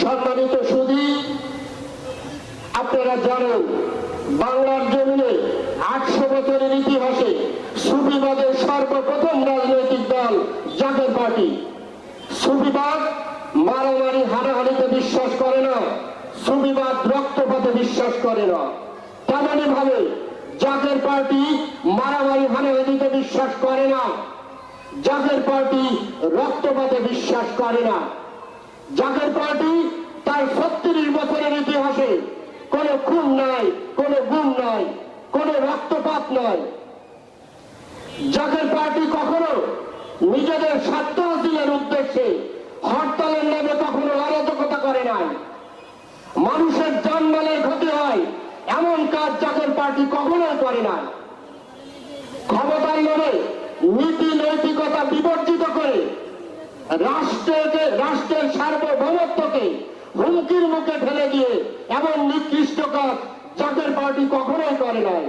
সম্মানিত সুদী আপনারা জানেন বাংলার জমিনে আটশো বছরের ইতিহাসে সুফিবাদের সর্বপ্রথম রাজনৈতিক দল জাতীয় পার্টি। সুফিবাদ মারামারি হানাহানিতে বিশ্বাস করে না, সুফিবাদ রক্তপাতে বিশ্বাস করে না। তেমনি ভাবে জাতীয় পার্টি মারামারি হানাহানিতে বিশ্বাস করে না জাতীয় পার্টি রক্তপাতে বিশ্বাস করে না। জাগের পার্টি তার ছত্রিশ বছরের ইতিহাসে কোনো খুন নাই কোনো গুম নাই কোনো রক্তপাত নয়। জাগের পার্টি কখনো নিজেদের স্বার্থ হাসিলের উদ্দেশ্যে হরতালের নামে কখনো অরাজকতা করে নাই। মানুষের জানমালের ক্ষতি হয় এমন কাজ জাগের পার্টি কখনোই করে না ক্ষমতার নামে নীতি নৈতিকতা বিবর্জিত করে রাষ্ট্রকে, রাষ্ট্রের সার্বভৌমত্বকে হুমকির মুখে ফেলে দিয়ে এমন নিকৃষ্ট কাজ জাতীয় পার্টি কখনোই করে নাই।